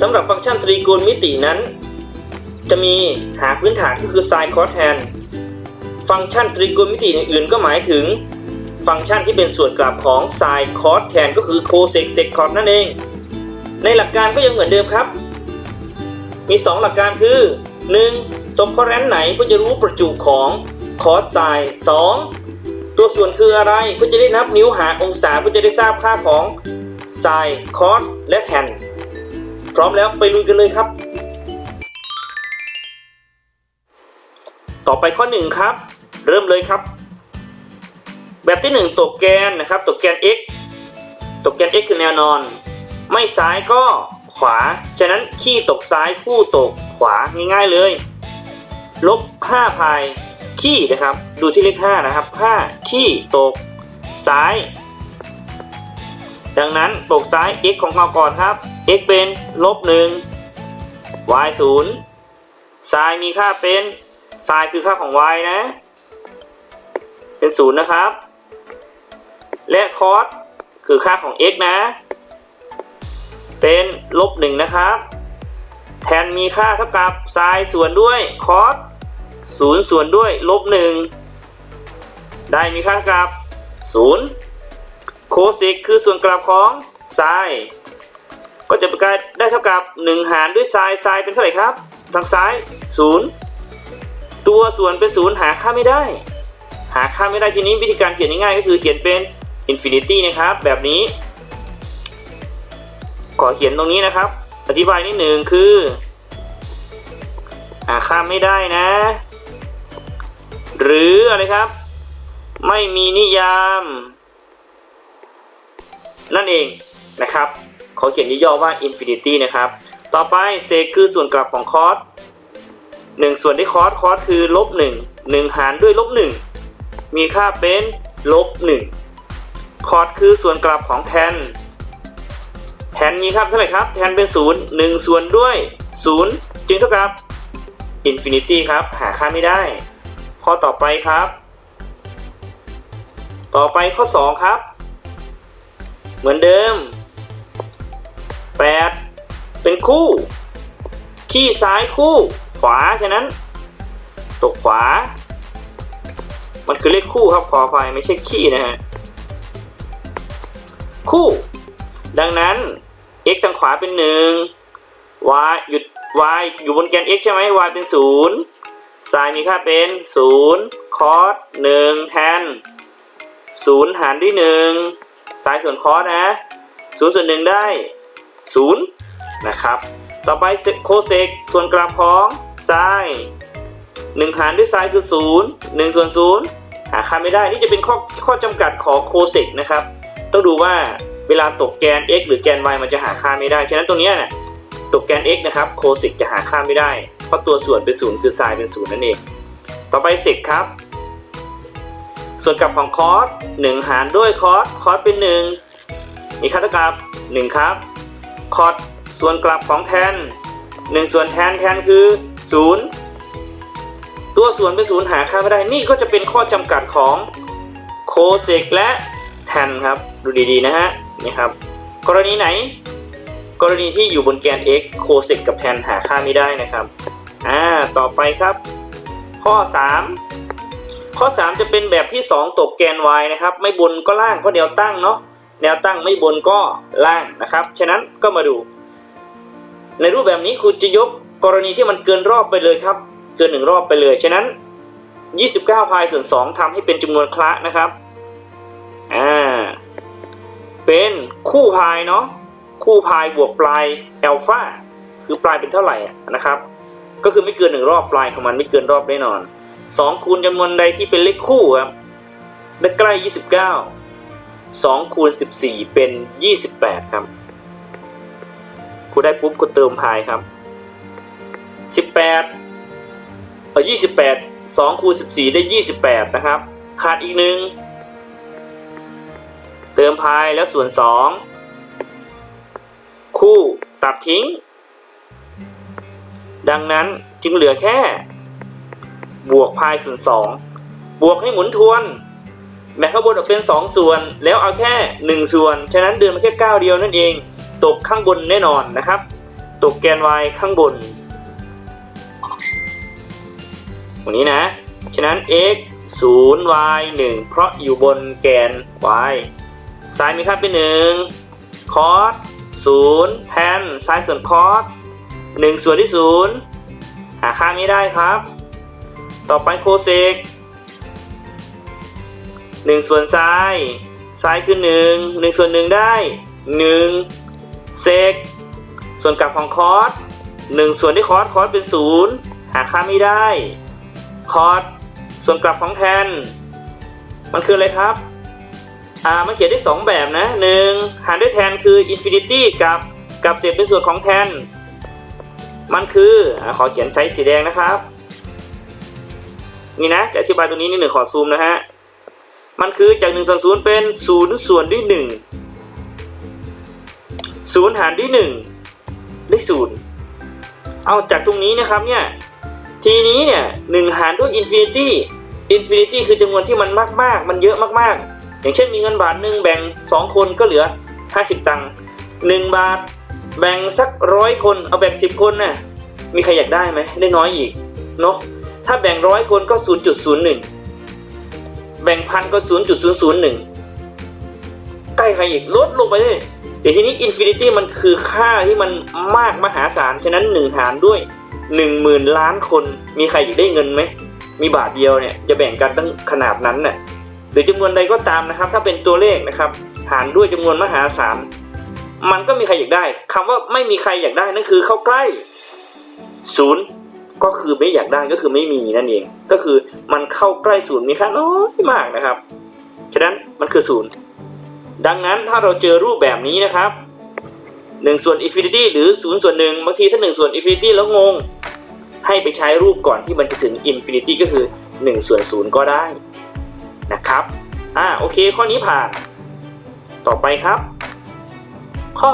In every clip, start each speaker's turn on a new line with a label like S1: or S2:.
S1: สำหรับฟังก์ชันตรีโกณมิตินั้น จะมีหาพื้นฐานก็คือ sin cos tan ฟังก์ชันตรีโกณมิติอื่นก็หมายถึง ฟังก์ชันที่เป็นส่วนกลับของ sin cos tan ก็คือ cosec sec cot นั่นเอง ในหลักการก็ยังเหมือนเดิมครับ มี 2 หลักการคือ 1. ตรงคอแรนไหนก็จะรู้ประจุของ cos sin 2 ตัวส่วนคืออะไรก็จะได้นับนิ้วหาองศาก็จะได้ทราบค่าของ sin cos และ tan พร้อมแล้วไปลุยกันเลยครับ ต่อไปข้อ 1 ครับ เริ่มเลยครับ แบบที่ 1ตกแกนนะครับตกแกน x ตกแกน x คือแนวนอน ไม่ซ้ายก็ขวา ฉะนั้นขี้ตกซ้ายคู่ตกขวาง่ายๆเลย ลบ5พายขี้นะครับ ดูที่เลข5นะครับ5ขี้ตกซ้าย ดังนั้นตกซ้าย x ของเราก่อนครับ x เป็นลบ1 y 0 sin มีค่าเป็น sin คือค่าของ y นะ เป็น0นะครับ และ cos คือค่าของ x นะ เป็นลบ1นะครับ แทนมีค่าเท่ากับ sin ส่วนด้วย cos 0ส่วนด้วยลบ1ได้มีค่าเท่ากับ0 cosec คือส่วนกลับของ sin ก็จะเป็นการได้เท่ากับ 1 หารด้วย sin sin เป็นเท่าไหร่ครับ ทางซ้าย 0 ตัวส่วนเป็น 0 หาค่าไม่ได้ หาค่าไม่ได้ทีนี้วิธีการเขียนง่ายๆก็คือเขียนเป็น infinity นะครับ แบบนี้ ขอเขียนตรงนี้นะครับ อธิบายนิดหนึ่งคือ หาค่าไม่ได้นะ หรืออะไรครับ ไม่มีนิยาม นั่นเองนะครับเขอเขียนย่อว่า infinity นะครับ ต่อไปเซคือส่วนกลับของคอสหนึ่งส่วนด้วยคอสคอสคือลบหนึ่งหนึ่งหารด้วยลบหนึ่งมีค่าเป็นลบหนึ่งคอสคือส่วนกลับของแทน แทนมีค่าเท่าไหร่ครับ แทนเป็นศูนย์หนึ่งส่วนด้วยศูนย์จึงเท่ากับ infinity ครับ หาค่าไม่ได้ ข้อต่อไปครับ ต่อไปข้อ 2 ครับ เหมือนเดิม 8 เป็นคู่ ขี้ซ้ายคู่ ขวา ฉะนั้น ตกขวา มันคือเลขคู่ครับขออภัยไม่ใช่ขี้นะฮะ คู่ ดังนั้น x ทางขวาเป็น 1 y หยุด y อยู่บนแกน x ใช่ไหม y เป็น 0 sin มีค่าเป็น 0 cos 1แทน0หารด้วย1 sin ส่วน cos นะ0ส่วน1ได้ 0 นะครับ ต่อไปโคเซกส่วนกลับของ sin 1หารด้วย sin คือ 0 1ส่วน0หาค่าไม่ได้ นี่จะเป็นข้อข้อจำกัดของโคเซกนะครับ ต้องดูว่าเวลาตกแกน x หรือแกน y มันจะหาค่าไม่ได้ ฉะนั้นตรงนี้น่ะตกแกน x นะครับโคสิกจะหาค่าไม่ได้ เพราะตัวส่วนเป็นศูนย์คือ sin เป็นศูนย์นั่นเอง ต่อไปเซกครับ ส่วนกลับของคอส1หารด้วยคอสคอสเป็น 1 มีค่าเท่ากับ 1 ครับ คอสส่วนกลับของแทน 1 ส่วนแทนแทนคือ 0 ตัวส่วนเป็นศูนย์หาค่าไม่ได้นี่ก็จะเป็นข้อจำกัดของโคเซกและแทนครับ ดูดีๆนะฮะนี่ครับ กรณีไหน กรณีที่อยู่บนแกน x โคเซกกับแทนหาค่าไม่ได้นะครับอ่าต่อไปครับ ข้อ 3 ข้อ 3 จะเป็นแบบที่ 2 ตกแกน y นะครับ ไม่บนก็ล่างเพราะแนวตั้งเนาะแนวตั้งไม่บนก็ล่างนะครับ ฉะนั้นก็มาดู ในรูปแบบนี้คุณจะยกกรณีที่มันเกินรอบไปเลยครับ เกินหนึ่งรอบไปเลย ฉะนั้น 29พายส่วน2ทำให้เป็นจำนวนคละนะครับอ่าเป็นคู่พายเนาะคู่พายบวกปลายอัลฟาคือปลายเป็นเท่าไหร่นะครับ ก็คือไม่เกินหนึ่งรอบปลายของมันไม่เกินรอบแน่นอน สองคูณจำนวนใดที่เป็นเลขคู่ครับได้ใกล้ยี่สิบเก้าสองคูณสิบสี่เป็นยี่สิบแปดครับคูณได้ปุ๊บก็เติมพายครับสิบแปดเออยี่สิบแปดสองคูณสิบสี่ได้ยี่สิบแปดนะครับ ขาดอีกหนึ่งเติมพายแล้วส่วนสองคู่ตัดทิ้ง ดังนั้นจึงเหลือแค่ บวกพายส่วนสองบวกให้หมุนทวนแบ่งข้างบนออกเป็น 2 ส่วน แล้วเอาแค่ 1 ส่วน ฉะนั้นเดินมาแค่ก้าเดียวนั่นเอง ตกข้างบนแน่นอนนะครับตัวแกน y ข้างบนตรงนี้นะ ฉะนั้น x 0 y 1 เพราะอยู่บนแกน y ซ้ายมีค่าเป็น1คอส0แทนซ้ายส่วนคอส1ส่วนที่0หาค่าไม่ได้ครับ ต่อไปโคเซก1ส่วนซ้ายซ้ายคือ1 1ส่วน1ได้1เซกส่วนกลับของคอส1ส่วนที่คอสคอสเป็น0หาค่าไม่ได้คอสส่วนกลับของแทน มันคืออะไรครับอ่ามันเขียนได้2แบบนะ1หารด้วยแทนคือ infinity กับกับเศษเป็นส่วนของแทน มันคืออขอเขียนใช้สีแดงนะครับ นี่นะจะอธิบายตรงนี้นิดหนึ่งขอซูมนะฮะ มันคือจาก1ส่วน0เป็น0ส่วนด้วย 1 0 หารด้วย 1 ได้ 0 เอาจากตรงนี้นะครับเนี่ย ทีนี้เนี่ย1หารด้วย infinity infinity คือจำนวนที่มันมากๆ มันเยอะมากๆ อย่างเช่นมีเงินบาทหนึ่งแบ่ง 2 คนก็เหลือ 50 ตังค์1บาทแบ่งสักร้อยคนเอาแบ่ง10 คนน่ะมีใครอยากได้ไหมได้น้อยอีกเนาะ ถ้าแบ่งร้อยคนก็ 0.01 แบ่งพันก็ 0.001 ใกล้ใครอีกลดลงไปเลยแต่ทีนี้อินฟินิตี้มันคือค่าที่มันมากมหาศาล ฉะนั้น 1 หารด้วย 10,000 ล้านคน มีใครอยากได้เงินไหม มีบาทเดียวเนี่ย จะแบ่งกันตั้งขนาดนั้นน่ะหรือจำนวนใดก็ตามนะครับ ถ้าเป็นตัวเลขนะครับ หารด้วยจำนวนมหาศาล มันก็มีใครอยากได้คำว่าไม่มีใครอยากได้นั่นคือเข้าใกล้ศูนย์ ก็คือไม่อยากได้ก็คือไม่มีนั่นเอง ก็คือมันเข้าใกล้ศูนย์มีค่าน้อยมากนะครับ ฉะนั้นมันคือศูนย์ดังนั้นถ้าเราเจอรูปแบบนี้นะครับ1ส่วนอินฟินิตี้หรือ0ส่วน1บางทีถ้า1ส่วนอินฟินิตี้แล้วงง ให้ไปใช้รูปก่อนที่มันจะถึงอินฟินิตี้ก็คือ1ส่วน0ก็ได้นะครับอ่าโอเคข้อนี้ผ่าน ต่อไปครับ ข้อ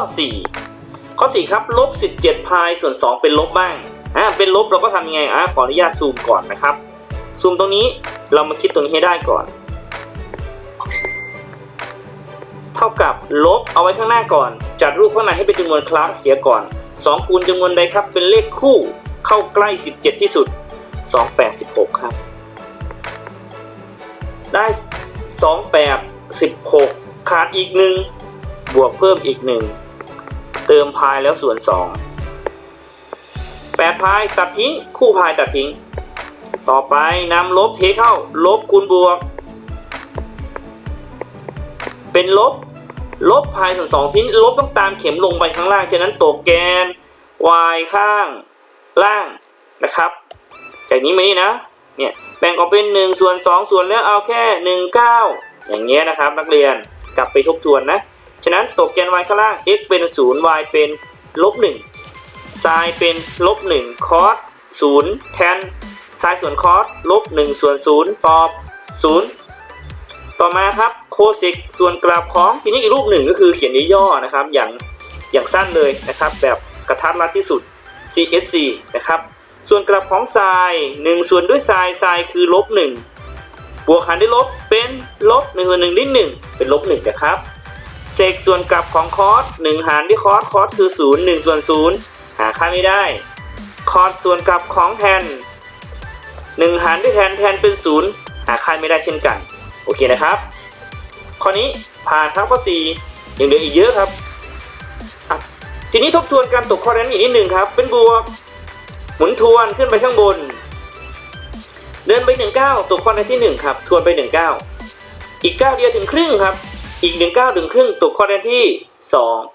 S1: 4 ข้อ 4 ครับลบ17พายส่วน 2 เป็นลบบ้าง อ่าเป็นลบเราก็ทำยังไงอ่าขออนุญาตซูมก่อนนะครับ ซูมตรงนี้เรามาคิดตรงนี้ให้ได้ก่อน เท่ากับลบเอาไว้ข้างหน้าก่อน จัดรูปข้างในให้เป็นจำนวนคลาสเสียก่อน 2 คูณจำนวนใดครับ เป็นเลขคู่เข้าใกล้ 17 ที่สุด 286ครับ ได้ 286ขาดอีกหนึ่งบวกเพิ่มอีกหนึ่งเติมพายแล้วส่วน 2 8พายตัดทิ้ง คู่พายตัดทิ้ง ต่อไปนำลบเทเข้า ลบคูณบวก เป็นลบ ลบพายส่วนสองทิ้ง ลบต้องตามเข็มลงไปข้างล่าง ฉะนั้นตกแกน y ข้างล่างนะครับ จากนี้มานี่นะ เนี่ยแบ่งออกเป็น 1 ส่วน 2 ส่วนแล้วเอาแค่ 1 9 อย่างเงี้ยนะครับ นักเรียนกลับไปทบทวนนะ ฉะนั้นตกแกน y ข้างล่าง x เป็น 0 y เป็นลบ1 sin เป็นลบ1 cos 0แทน sin ส่วน cos ลบ1ส่วน0ตอบ 0 ต่อมาครับโคสิกส่วนกราฟของทีนี้อีกรูปหนึ่งก็คือเขียนย่อๆนะครับอย่างอย่างสั้นเลยนะครับ แบบกระทัดรัดที่สุด CSC นะครับ ส่วนกราฟของไซน์1ส่วนด้วยไซน์ไซน์คือลบ1บวกหารด้วยลบเป็นลบ1ส่วน1ได้1เป็นลบ1นะครับเซกส่วนกลับของคอส1หารด้วยคอสคอสคือ 0 1ส่วน0 หาค่าไม่ได้ คอสส่วนกลับของแทน1หารด้วยแทนแทนเป็น0หาค่าไม่ได้เช่นกัน โอเคนะครับ ข้อนี้ผ่านครับข้อ4ยังเหลืออีกเยอะครับทีนี้ทบทวนการตกข้อนั้นอีกนิดหนึ่งครับ เป็นบวก หมุนทวนขึ้นไปข้างบน เดินไป19ตกข้อในที่1ครับทวนไป19อีก9เดียวถึงครึ่งครับ อีก19ถึงครึ่งตกข้อในที่2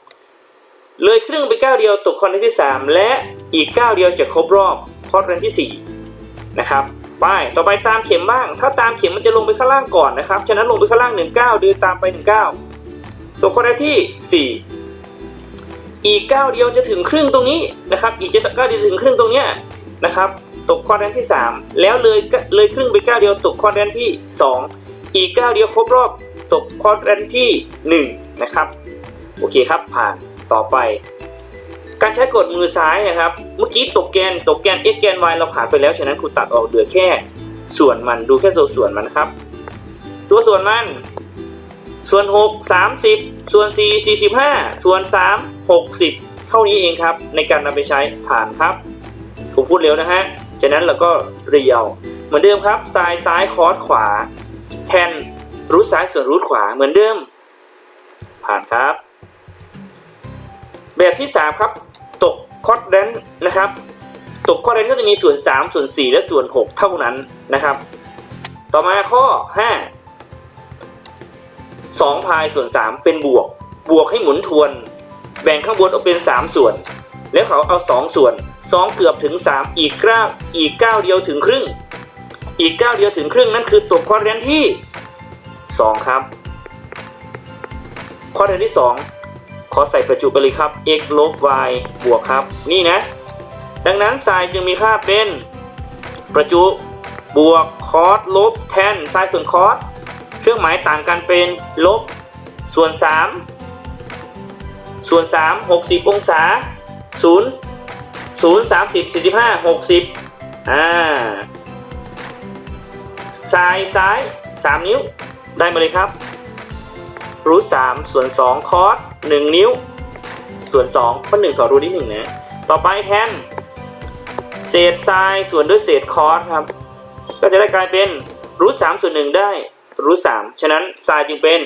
S1: เลยครึ่งไป9เดียวตกข้อในที่ 3 และอีก9เดียวจะครบรอบข้อในที่4นะครับไปต่อไปตามเข็มบ้าง ถ้าตามเข็มมันจะลงไปข้างล่างก่อนนะครับ ฉะนั้นลงไปข้างล่าง 19 เดินตามไป 19ตัวข้อได้ที่ 4 อีก9เดียวจะถึงครึ่งตรงนี้นะครับ อีกจะ9เดียวถึงครึ่งตรงเนี้ยนะครับตกข้อแดนที่ 3 แล้วเลยเลยครึ่งไป9เดียวตกข้อแดนที่ 2 อีก9เดียวครบรอบตกข้อแดนที่1นะครับโอเคครับผ่าน ต่อไป การใช้กดมือซ้ายนะครับ เมื่อกี้ตกแกนตกแกน x แกน y เราผ่านไปแล้วฉะนั้นครูตัดออกเหลือแค่ส่วนมันดูแค่ตัวส่วนมันครับ ตัวส่วนมัน ส่วน 6 30 ส่วน 4 45 ส่วน 3 60 เท่านี้เองครับ ในการนำไปใช้ผ่านครับผมพูดเร็วนะฮะจากนั้นเราก็เรียวเหมือนเดิมครับซ้ายซ้ายคอสขวา แทนรูทซ้ายส่วนรูทขวาเหมือนเดิม ผ่านครับ แบบที่ 3 ครับ ตกคอร์ดแดนนะครับ ตกคอร์ดแดนก็จะมีส่วน 3 ส่วน 4 และส่วน 6 เท่านั้นนะครับ ต่อมาข้อ 5 2 พายส่วน 3 เป็นบวก บวกให้หมุนทวน แบ่งข้างบนออกเป็น 3 ส่วน แล้วเขาเอา 2 ส่วน 2 เกือบถึง 3 อีกเก้าอีก 9 เดียวถึงครึ่ง อีก 9 เดียวถึงครึ่งนั่นคือตกคอร์ดแดนที่ 2 ครับ ข้อแดนที่ 2 ขอใส่ประจุไปเลยครับ x ลบ y บวกครับ นี่นะ ดังนั้นไซน์จึงมีค่าเป็นประจุบวกคอสลบแทนไซน์ส่วนคอสเครื่องหมายต่างกันเป็นลบส่วน 3 ส่วน 3 60 องศา 0 0 30 45 60 อ่าไซน์ซ้าย 3 นิ้ว ได้มาเลยครับรูทสามส่วนสองคอส หนึ่งนิ้ว ส่วนสองเพราะหนึ่งต่อรูทที่หนึ่งนะ ต่อไปแทน เศษไซน์ส่วนด้วยเศษคอสครับ ก็จะได้กลายเป็นรูทสามส่วนหนึ่งได้รูทสามฉะนั้นไซน์จึงเป็น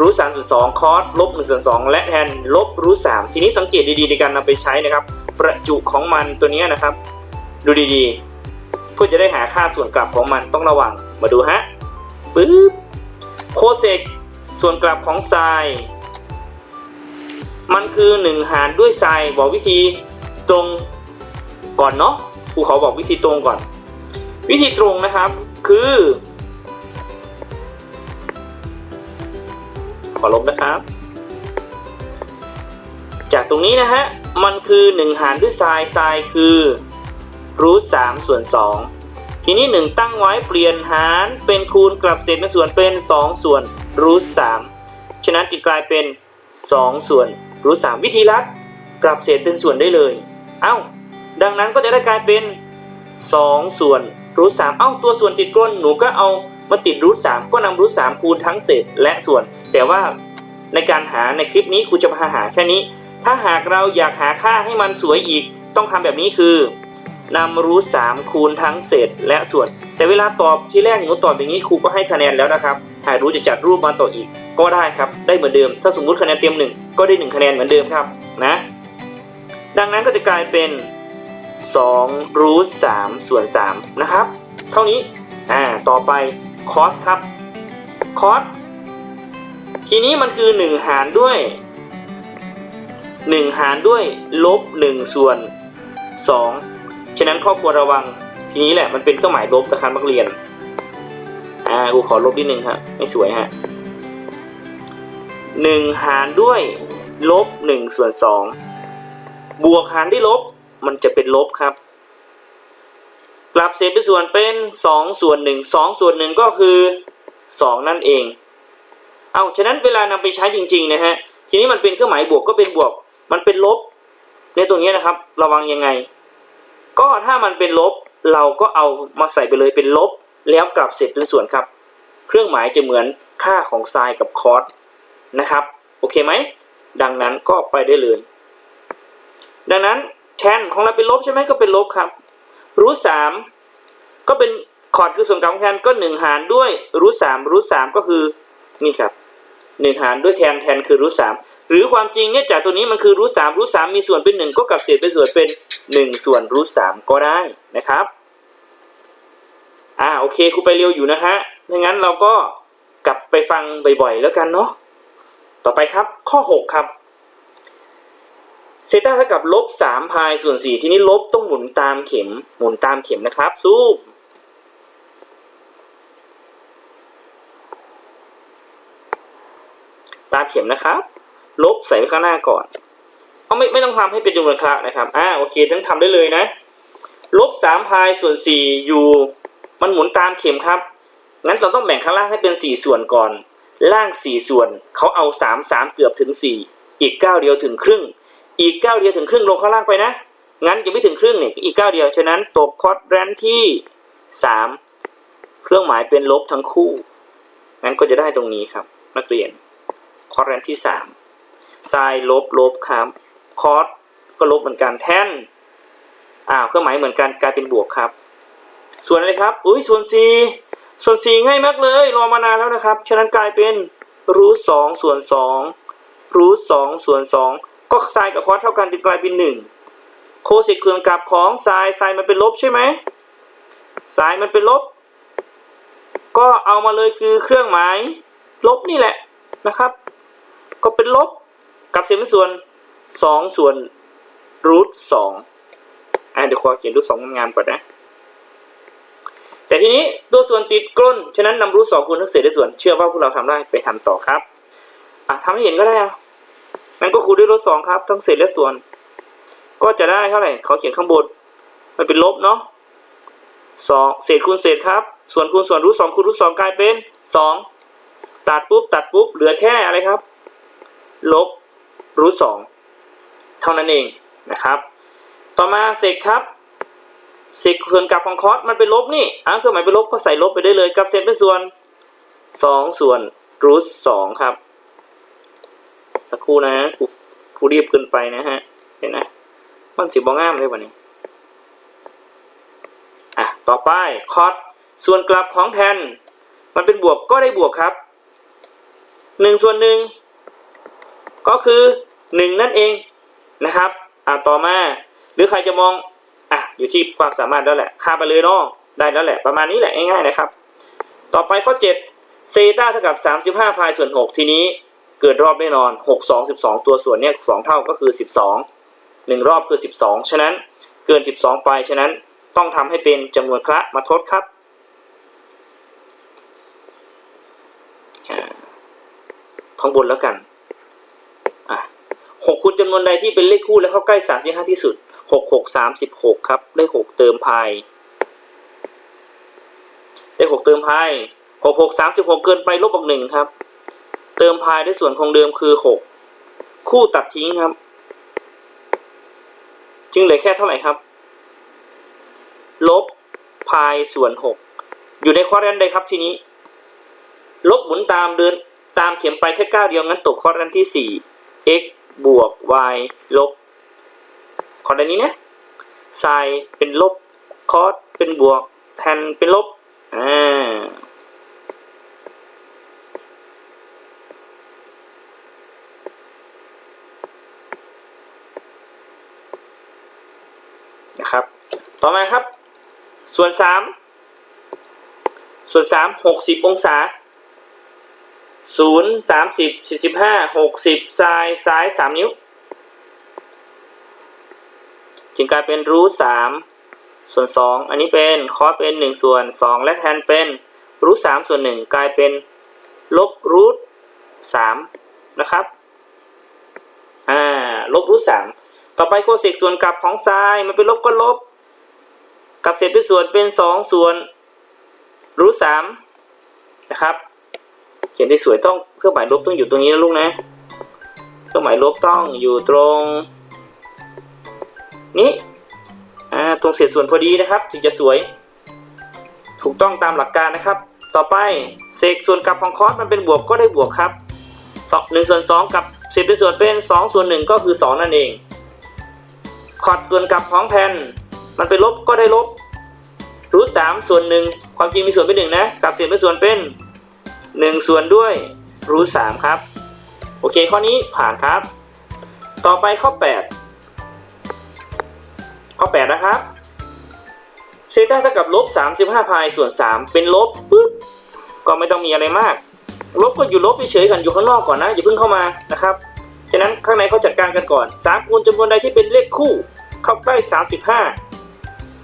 S1: รูทสามส่วนสองคอสลบหนึ่งส่วนสองและแทนลบรูทสามทีนี้สังเกตดีๆในการนำไปใช้นะครับ ประจุของมันตัวนี้นะครับ ดูดีๆ เพื่อจะได้หาค่าส่วนกลับของมันต้องระวังมาดูฮะปึ๊บโคเซกส่วนกลับของไซน์ มันคือ 1 หารด้วยไซน์บอกวิธีตรงก่อนเนาะครูขอบอกวิธีตรงก่อน วิธีตรงนะครับคือ ขอลบนะครับ จากตรงนี้นะฮะ มันคือ 1 หารด้วยไซน์ไซน์คือรูทสามส่วน2ทีนี้ 1 ตั้งไว้เปลี่ยนหารเป็นคูณกลับเศษเป็นส่วนเป็น 2 ส่วนรูทสามฉะนั้นจึงกลายเป็น 2 ส่วน รูทสามวิธีลัดกลับเศษเป็นส่วนได้เลย เอ้า ดังนั้นก็จะได้กลายเป็น 2 ส่วนรูทสามเอ้าตัวส่วนติดก้นหนูก็เอามาติดรูทสามก็นำรูทสามคูณทั้งเศษและส่วน แต่ว่าในการหาในคลิปนี้ครูจะมาหาแค่นี้ ถ้าหากเราอยากหาค่าให้มันสวยอีก ต้องทำแบบนี้คือนำรูทสามคูณทั้งเศษและส่วน แต่เวลาตอบที่แรกหนูตอบอย่างนี้ครูก็ให้คะแนนแล้วนะครับหากรู้จะจัดรูปมาต่ออีก ก็ได้ครับได้เหมือนเดิม ถ้าสมมุติคะแนนเต็มหนึ่ง ก็ได้หนึ่งคะแนนเหมือนเดิมครับนะ ดังนั้นก็จะกลายเป็น2รูทสามส่วน3นะครับ เท่านี้อ่าต่อไปคอสครับคอสทีนี้มันคือ 1 หารด้วย 1 หารด้วยลบ1ส่วน 2 ฉะนั้นครอครัวระวังทีนี้แหละมันเป็นเครื่องหมายลบนะครับนักเรียนอ่ากูขอลบนิดนึงครับไม่สวยฮะหนึ่งหารด้วย ลบหนึ่งส่วนสองบวกหารด้วยลบมันจะเป็นลบครับ กลับเศษเป็นส่วนเป็นสองส่วนหนึ่งสองส่วนหนึ่งก็คือสองนั่นเอง เอาฉะนั้นเวลานำไปใช้จริงๆนะฮะทีนี้มันเป็นเครื่องหมายบวกก็เป็นบวก มันเป็นลบในตรงนี้นะครับ ระวังยังไง ก็ถ้ามันเป็นลบเราก็เอามาใส่ไปเลยเป็นลบ แล้วกลับเศษเป็นส่วนครับ เครื่องหมายจะเหมือนค่าของไซน์กับคอสนะครับ โอเคไหม ดังนั้นก็ไปได้เลย ดังนั้นแทนของเราเป็นลบใช่ไหมก็เป็นลบครับ รูทสามก็เป็นคอร์ดคือส่วนกลางของแทนก็หนึ่งหารด้วยรูทสามรูทสามก็คือนี่ครับหนึ่งหารด้วยแทนแทนคือรูทสามหรือความจริงเนี่ยจากตัวนี้มันคือรูทสามรูทสามมีส่วนเป็นหนึ่งก็กลับเศษเป็นส่วนเป็นหนึ่งส่วนรูทสามก็ได้นะครับอ่าโอเคครูไปเร็วอยู่นะฮะดังนั้นเราก็กลับไปฟังบ่อยๆแล้วกันเนาะ ต่อไปครับข้อ 6 ครับเซต้าเท่ากับลบ3พายส่วน4ทีนี้ลบต้องหมุนตามเข็มหมุนตามเข็มนะครับสู้ตามเข็มนะครับ ลบใส่ไว้ข้างหน้าก่อนเอาไม่ไม่ต้องทำให้เป็นจำนวนคละนะครับอ่าโอเคทั้งทำได้เลยนะลบ3พายส่วน4อยู่ มันหมุนตามเข็มครับงั้นเราต้องแบ่งข้างล่างให้เป็น4ส่วนก่อน ล่าง4ส่วนเขาเอา3 3เกือบถึง4อีก9เดียวถึงครึ่ง อีก9เดียวถึงครึ่งลงข้างล่างไปนะ งั้นยังไม่ถึงครึ่งเนี่ยอีก9เดียวฉะนั้นตกคอร์ดแรนที่3เครื่องหมายเป็นลบทั้งคู่งั้นก็จะได้ตรงนี้ครับ นักเรียนคอร์ดแรนที่3ไซน์ลบลบครับคอร์ดก็ลบเหมือนกันแทนอ้าวเครื่องหมายเหมือนกันกลายเป็นบวกครับ ส่วนอะไรครับ อุ้ยส่วนสี่ ส่วนสี่ง่ายมากเลยรอมานานแล้วนะครับ ฉะนั้นกลายเป็นรูทสองส่วนสองรูทสองส่วนสองก็ไซน์กับคอสเท่ากันจึงกลายเป็นหนึ่งโคสิกเคืองกับของไซน์ไซน์มันเป็นลบใช่ไหมไซน์มันเป็นลบ ก็เอามาเลยคือเครื่องหมายลบนี่แหละนะครับ ก็เป็นลบกับเศษเป็นส่วนสองส่วนรูทสองอะเดี๋ยวขอเขียนรูทสองงามๆก่อนนะ แต่ทีนี้ตัวส่วนติดกลนฉะนั้นนำรูทสองคูณทั้งเศษและส่วน เชื่อว่าพวกเราทำได้ไปทำต่อครับอะทำให้เห็นก็ได้อะงั้นก็คูณด้วยรูทสองครับ ทั้งเศษและส่วน ก็จะได้เท่าไหร่เขาเขียนข้างบนมันเป็นลบเนาะสองเศษคูณเศษครับ ส่วนคูณส่วนรูทสองคูณรูทสองกลายเป็นสองตัดปุ๊บตัดปุ๊บเหลือแค่อะไรครับ ลบรูทสองเท่านั้นเองนะครับ ต่อมาเศษครับ เศษส่วนกลับของคอสมันเป็นลบนี่อะเครื่องหมายเป็นลบก็ใส่ลบไปได้เลยกับเศษเป็นส่วนสองส่วนรูทสองครับ สักครู่นะครูครูรีบเกินไปนะฮะ เห็นนะมันจิบองามเลยวันนี้ อะ ต่อไปคอสส่วนกลับของแทน มันเป็นบวกก็ได้บวกครับหนึ่งส่วนหนึ่งก็คือหนึ่งนั่นเองนะครับ อะ ต่อมา หรือใครจะมอง อยู่ที่ความสามารถแล้วแหละค่าไปเลยเนาะได้แล้วแหละประมาณนี้แหละง่ายๆนะครับ ต่อไปข้อ7เซต้าเท่ากับ 35พายส่วน 6 ทีนี้เกิดรอบแน่นอน 6 2 12 ตัวส่วนเนี่ย2เท่าก็คือ 12 1 รอบคือ 12 ฉะนั้นเกิน 12 ไป ฉะนั้นต้องทำให้เป็นจำนวนคละมาทดครับข้างบนแล้วกันอะ6คูณจำนวนใดที่เป็นเลขคู่และเข้าใกล้ 35 ที่สุด หกหกสามสิบหกครับ ได้หกเติมพายได้หกเติมพายหกหกสามสิบหกเกินไปลบออกหนึ่งครับ เติมพายได้ส่วนคงเดิมคือหกคู่ตัดทิ้งครับ จึงเหลือแค่เท่าไหร่ครับ ลบพายส่วนหกอยู่ในข้อแรนใดครับทีนี้ ลบหมุนตามเดินตามเข็มไปแค่ก้าวเดียวงั้นตกข้อแรนที่สี่ x บวก y ลบ คอร์ดนี้นะไซน์เป็นลบคอสเป็นบวกแทนเป็นลบอ่านะครับ ต่อมาครับ ส่วน3ส่วน3 60องศา0 30 45 60ซ้ายซ้าย3นิ้ว จึงกลายเป็นรูทสามส่วนสองอันนี้เป็นคอสเป็นหนึ่งส่วนสองและแทนเป็นรูทสามส่วนหนึ่งกลายเป็นลบรูทสามนะครับอ่าลบรูทสามต่อไปโคเศกส่วนกลับของไซน์มันเป็นลบก็ลบ กับเศษเป็นส่วนเป็นสองส่วนรูทสามนะครับเขียนได้สวยต้องเครื่องหมายลบต้องอยู่ตรงนี้นะลูกนะ เครื่องหมายลบต้องอยู่ตรง นี้ตรงเศษส่วนพอดีนะครับ ถึงจะสวย ถูกต้องตามหลักการนะครับ ต่อไปเศษส่วนกลับของคอสมันเป็นบวกก็ได้บวกครับสองหนึ่งส่วนสองกับสิบเป็นส่วนเป็นสองส่วนหนึ่งก็คือสองนั่นเองคอสส่วนกลับของแผ่นมันเป็นลบก็ได้ลบรูทสามส่วนหนึ่งความจริงมีส่วนเป็นหนึ่งนะกับเศษเป็นส่วนเป็นหนึ่งส่วนด้วยรูทสามครับ โอเคข้อนี้ผ่านครับ ต่อไปข้อแปด ข้อ8นะครับเซต้าเท่ากับลบ35พายส่วน 3 เป็นลบปุ๊บก็ไม่ต้องมีอะไรมาก ลบก็อยู่ลบเฉยๆกันอยู่ข้างนอกก่อนนะอย่าเพิ่งเข้ามานะครับฉะนั้นข้างในเขาจัดการกันก่อน3คูณจำนวนใดที่เป็นเลขคู่ เข้าใกล้ 35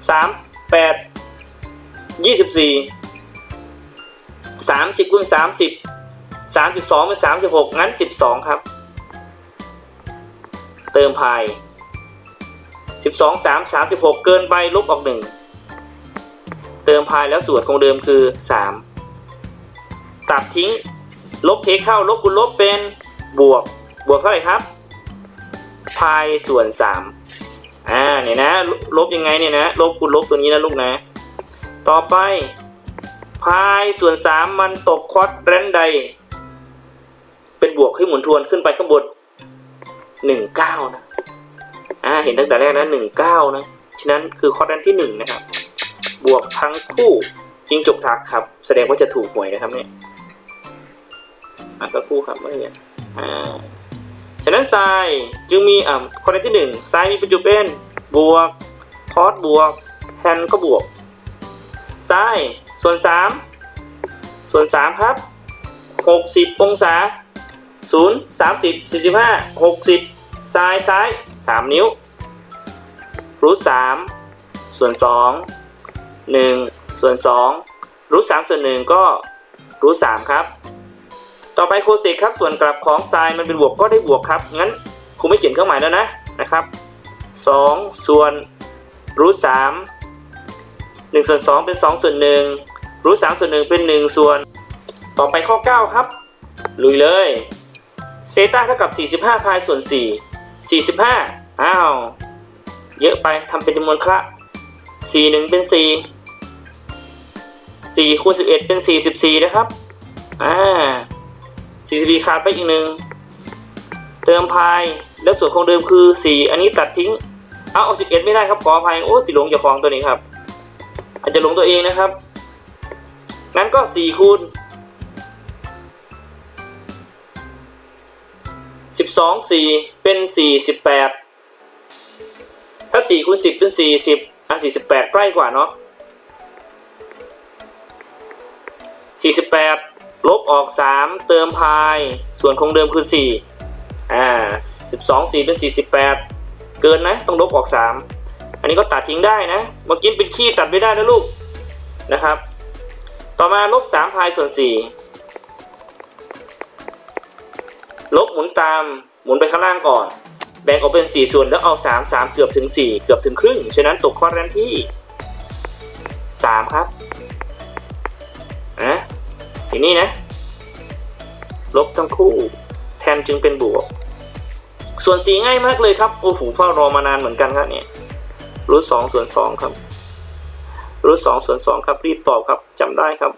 S1: 3 8 24 30คูณ30 32เป็น36งั้น 12 ครับ เติมพาย สิบสองสามสามสิบหกเกินไปลบออกหนึ่งเติมพายแล้วส่วนคงเดิมคือสามตัดทิ้ง ลบเทเข้าลบคูณลบเป็นบวก บวกเท่าไหร่ครับ พายส่วนสามอ่าเนี่ยนะ ลบยังไงเนี่ยนะ ลบคูณลบตัวนี้นะลูกนะ ต่อไป พายส่วนสามมันตกคอร์ดแรนใด เป็นบวกให้หมุนทวนขึ้นไปข้างบนหนึ่งเก้านะ อ่าเห็นตั้งแต่แรกแล้วหนึ่งเก้านะฉะนั้นคือข้อด้านที่หนึ่งนะครับ บวกทั้งคู่จิงจกทักครับ แสดงว่าจะถูกหวยนะครับเนี่ยอะก็คู่ครับเมื่อกี้อ่าฉะนั้นไซน์จึงมีอ่าข้อด้านที่หนึ่งไซน์มีประจุเป็นบวกคอสบวกแทนก็บวกไซน์ส่วนสามส่วนสามครับหกสิบองศาศูนย์สามสิบสี่สิบห้าหกสิบไซน์ซ้าย สามนิ้วรูทสามส่วนสองหนึ่งส่วนสองรูทสามส่วนหนึ่งก็รูทสามครับ ต่อไปโคเซกครับส่วนกลับของไซน์มันเป็นบวกก็ได้บวกครับ งั้นครูไม่เขียนเครื่องหมายแล้วนะนะครับสองส่วนรูทสามหนึ่งส่วนสองเป็นสองส่วนหนึ่งรูทสามส่วนหนึ่งเป็นหนึ่งส่วน ต่อไปข้อ9ครับ ลุยเลยเซต้าเท่ากับ 45พายส่วน4 45 อ้าว เยอะไปทำเป็นจำนวนคละ 4 1 เป็น 4 4คูณ11 เป็น 44 นะครับ อ่า 44ขาดไปอีกหนึ่ง เติมพาย แล้วส่วนคงเดิมคือ 4 อันนี้ตัดทิ้ง เอาเอา11 ไม่ได้ครับ ขออภัย โอ้ติหลงอย่าของตัวนี้ครับ อาจจะหลงตัวเองนะครับ งั้นก็ 4 คูณ สิบสองสี่เป็นสี่สิบแปดถ้าสี่คูณสิบเป็นสี่สิบอะสี่สิบแปดใกล้กว่าเนาะสี่สิบแปดลบออกสามเติมพาย ส่วนคงเดิมคือสี่อ่าสิบสองสี่เป็นสี่สิบแปดเกินนะ ต้องลบออกสามอันนี้ก็ตัดทิ้งได้นะ เมื่อกี้เป็นขี้ตัดไม่ได้นะลูก นะครับ ต่อมาลบสามพายส่วนสี่ ลบหมุนตามหมุนไปข้างล่างก่อน แบ่งออกเป็น 4 ส่วนแล้วเอา 3 3 เกือบถึง 4 เกือบถึงครึ่ง ฉะนั้นตกข้อแรกที่ 3 ครับนะทีนี้นะ ลบทั้งคู่ แทนจึงเป็นบวก ส่วน 4 ง่ายมากเลยครับ โอ้โหเฝ้ารอมานานเหมือนกันครับเนี่ยรูทสองส่วน2ครับรูทสองส่วน2ครับรีบตอบครับจำได้ครับ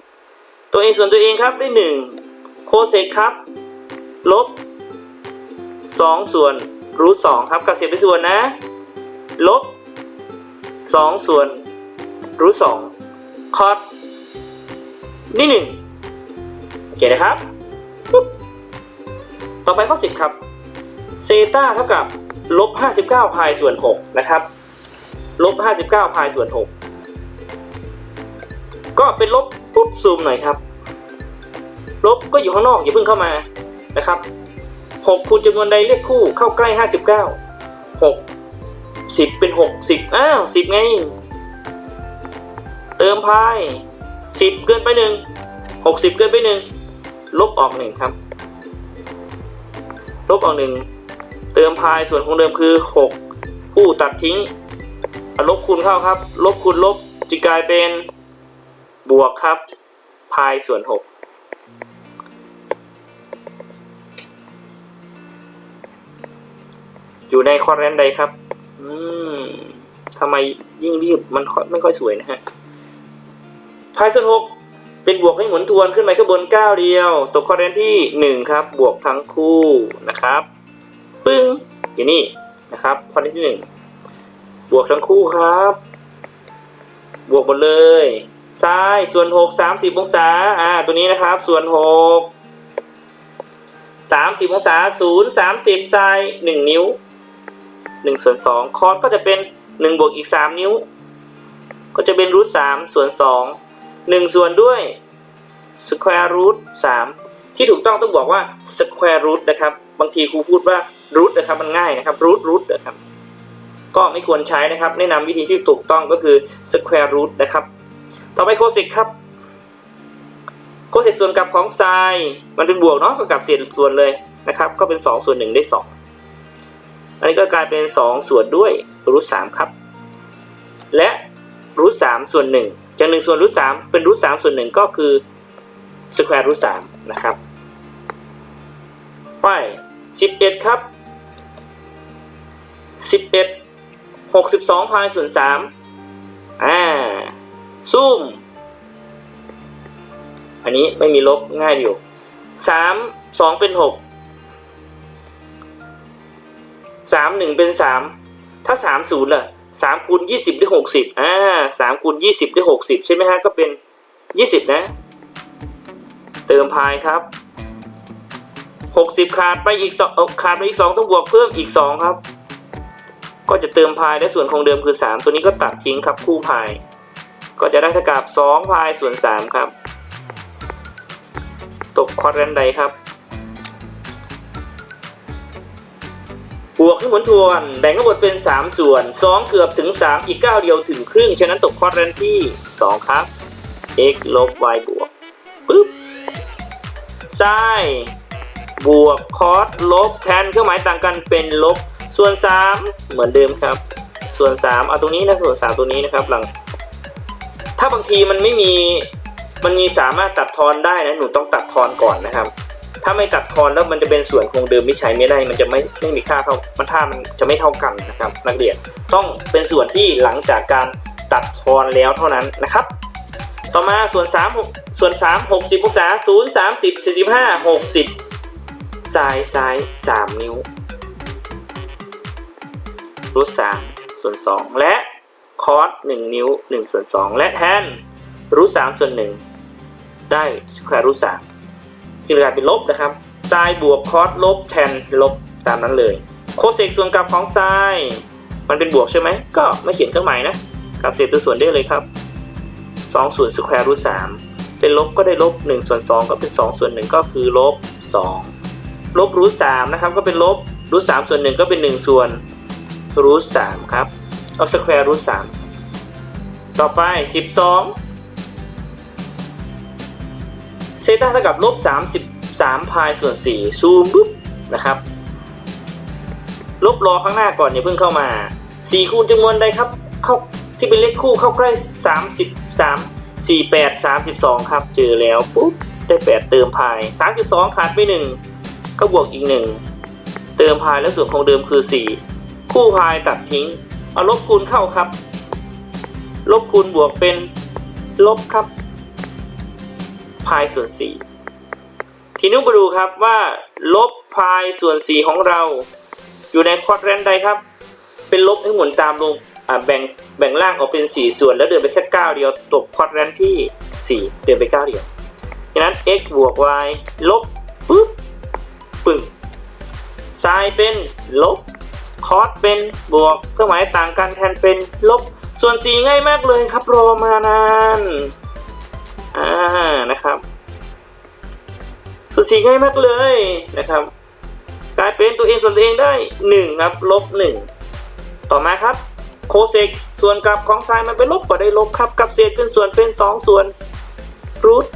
S1: ตัวเองส่วนตัวเองครับได้1โคเซกครับ ลบสองส่วนรูทสองครับกับเศษเป็นส่วนนะ ลบสองส่วนรูทสองคอสนี่หนึ่งโอเคนะครับต่อไปข้อสิบครับเซต้าเท่ากับลบห้าสิบเก้าพายส่วนหกนะครับลบห้าสิบเก้าพายส่วนหกก็เป็นลบปุ๊บซูมหน่อยครับ ลบก็อยู่ข้างนอกอย่าเพิ่งเข้ามา นะครับ6คูณจำนวนใดเลขคู่เข้าใกล้ 59 6 10 เป็น 60 อ้าว 10 ไง เติมพาย 10 เกินไป 1 60 เกินไป 1 ลบออก 1 ครับ ลบออก 1 เติมพายส่วนคงเดิมคือ6ผู้ตัดทิ้ง ลบคูณเข้าครับ ลบคูณลบจะกลายเป็นบวกครับ พายส่วน 6 อยู่ในคอร์เรนใดครับ อืมทำไมยิ่งรีบมันไม่ค่อยสวยนะฮะพายส่วนหกเป็นบวกให้หมุนทวนขึ้นไปข้างบนเก้าเดียว ตกคอร์เรนที่หนึ่งครับ บวกทั้งคู่นะครับ ปึ้ง อยู่นี่นะครับคอร์เรนที่หนึ่งบวกทั้งคู่ครับ บวกหมดเลยซ้ายส่วนหกสามสิบองศา อ่า ตัวนี้นะครับ ส่วนหกสามสิบองศาศูนย์สามสิบไซน์หนึ่งนิ้ว หนึ่งส่วนสองคอสก็จะเป็นหนึ่งบวกอีกสามนิ้ว ก็จะเป็นรูทสามส่วนสองหนึ่งส่วนด้วยสแควร์รูทสามที่ถูกต้องต้องบอกว่าสแควร์รูทนะครับ บางทีครูพูดว่ารูทนะครับมันง่ายนะครับรูทรูทนะครับ ก็ไม่ควรใช้นะครับ แนะนำวิธีที่ถูกต้องก็คือสแควร์รูทนะครับ ต่อไปโคเซกครับโคเซกส่วนกลับของไซน์มันเป็นบวกเนาะก็กลับเศษส่วนเลยนะครับ ก็เป็น 2 ส่วน 1 ได้ 2 อันนี้ก็กลายเป็น 2 ส่วนด้วยรูทสครับ และรูทสส่วน1จาก1ส่วนรูทสเป็นรูทสส่วน1ก็คือสแควร์รูทสนะครับไป11 ครับ 11 62พายส่วน3อ่าซูม อันนี้ไม่มีลบง่ายอยู่ 3 2 เป็น 6 สามหนึ่งเป็นสามถ้าสามศูนย์ล่ะสามคูณยี่สิบได้หกสิบอ่าสามคูณยี่สิบได้หกสิบใช่ไหมฮะก็เป็นยี่สิบนะ เติมพายครับหกสิบขาดไปอีกสองขาดไปอีกสองต้องบวกเพิ่มอีกสองครับ ก็จะเติมพายและส่วนคงเดิมคือสามตัวนี้ก็ตัดทิ้งครับคู่พาย ก็จะได้เท่ากับสองพายส่วนสามครับ ตกควอดแรนใดครับ บวกขึ้นหมุนทวน แบ่งทั้งหมดเป็น 3 ส่วน 2 เกือบถึง 3 อีก 9 เดียวถึงครึ่ง ฉะนั้นตกควอดแรนที่ 2 ครับ x ลบ y บวกปึ๊บซ้ายบวกคอสลบแทนเครื่องหมายต่างกันเป็นลบ ส่วน 3 เหมือนเดิมครับ ส่วน 3 เอาตรงนี้นะส่วน 3 ตัวนี้นะครับหลัง ถ้าบางทีมันไม่มีมันมีสามารถตัดทอนได้นะหนูต้องตัดทอนก่อนนะครับ ถ้าไม่ตัดทอนแล้วมันจะเป็นส่วนคงเดิมที่ใช้ไม่ได้ มันจะไม่ไม่มีค่าเท่ามันท่ามันจะไม่เท่ากันนะครับ นักเรียนต้องเป็นส่วนที่หลังจากการตัดทอนแล้วเท่านั้นนะครับ ต่อมาส่วน3หกส่วน 3 60องศา0 30 45 60ซ้ายซ้าย3นิ้วรูท3ส่วน 2 และคอส1นิ้ว1ส่วน2และแทนรูท3ส่วน1ได้สแควร์รูท3 จึงกลายเป็นลบนะครับไซน์บวกคอสลบแทนลบตามนั้นเลยโคเซกส่วนกลับของไซน์มันเป็นบวกใช่ไหมก็ไม่เขียนเครื่องหมายนะกลับเศษตัวส่วนได้เลยครับ2ส่วนสแควร์รูท3เป็นลบก็ได้ลบ1ส่วน2ก็เป็น2ส่วน1ก็คือลบ2ลบรูท3นะครับก็เป็นลบรูท3ส่วน1ก็เป็น 1 ส่วนรูท3ครับเอาสแควร์รูท3ต่อไป 12 เซต้าเท่ากับลบ33พายส่วน4ซูมปุ๊บนะครับ ลบรอข้างหน้าก่อนอย่าเพิ่งเข้ามา 4 คูณจำนวนใดครับเข้าที่เป็นเลขคู่เข้าใกล้ 33 48 32 ครับ เจอแล้วปุ๊บได้ 8 เติมพาย 32 ขาดไป 1 ก็บวกอีก 1 เติมพายแล้วส่วนคงเดิมคือ 4 คู่พายตัดทิ้ง เอาลบคูณเข้าครับ ลบคูณบวกเป็นลบครับ พายส่วน4ทีนี้มาดูครับว่า ลบพายส่วน4ของเรา อยู่ในควอดแรนใดครับ เป็นลบให้หมุนตามลงแบ่งแบ่งล่างออกเป็น 4 ส่วน แล้วเดินไปแค่9เดียวตกควอดแรนที่ 4 เดินไป9เดียวดังนั้น x บวก y ลบปุ๊บปึ่งไซน์เป็นลบคอสเป็นบวกเครื่องหมายต่างกันแทนเป็นลบส่วน4ง่ายมากเลยครับรอมานาน อ่านะครับส่วนสีง่ายมากเลยนะครับ กลายเป็นตัวเองส่วนตัวเองได้1ครับลบ1ต่อมาครับโคเซกส่วนกลับของไซน์มันเป็นลบก็ได้ลบครับกับเศษเป็นส่วนเป็น 2 ส่วนรูท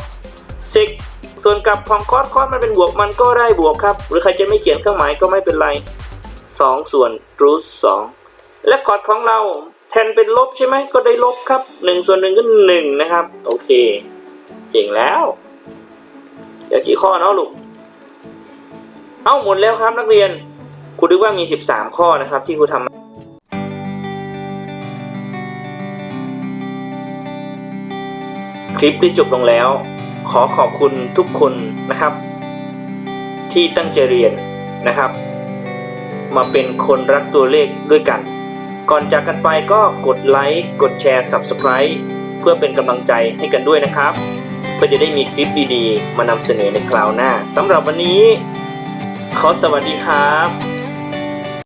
S1: 2เซกส่วนกลับของคอสคอสมันเป็นบวกมันก็ได้บวกครับ หรือใครจะไม่เขียนเครื่องหมายก็ไม่เป็นไร 2 ส่วนรูท2และคอร์ดของเรา แทนเป็นลบใช่ไหมก็ได้ลบครับ1ส่วน1ก็1นะครับ โอเค เก่งแล้วเดี๋ยวกี่ข้อเนาะลูก เอ้าหมดแล้วครับนักเรียนครูดูว่ามี 13 ข้อนะครับที่ครูทำคลิปได้จบลงแล้ว ขอขอบคุณทุกคนนะครับ ที่ตั้งใจเรียนนะครับ มาเป็นคนรักตัวเลขด้วยกัน ก่อนจากกันไปก็กดไลค์กดแชร์ Subscribe เพื่อเป็นกำลังใจให้กันด้วยนะครับเพื่อจะได้มีคลิปดีๆ มานำเสนอในคราวหน้าสำหรับวันนี้ ขอสวัสดีครับ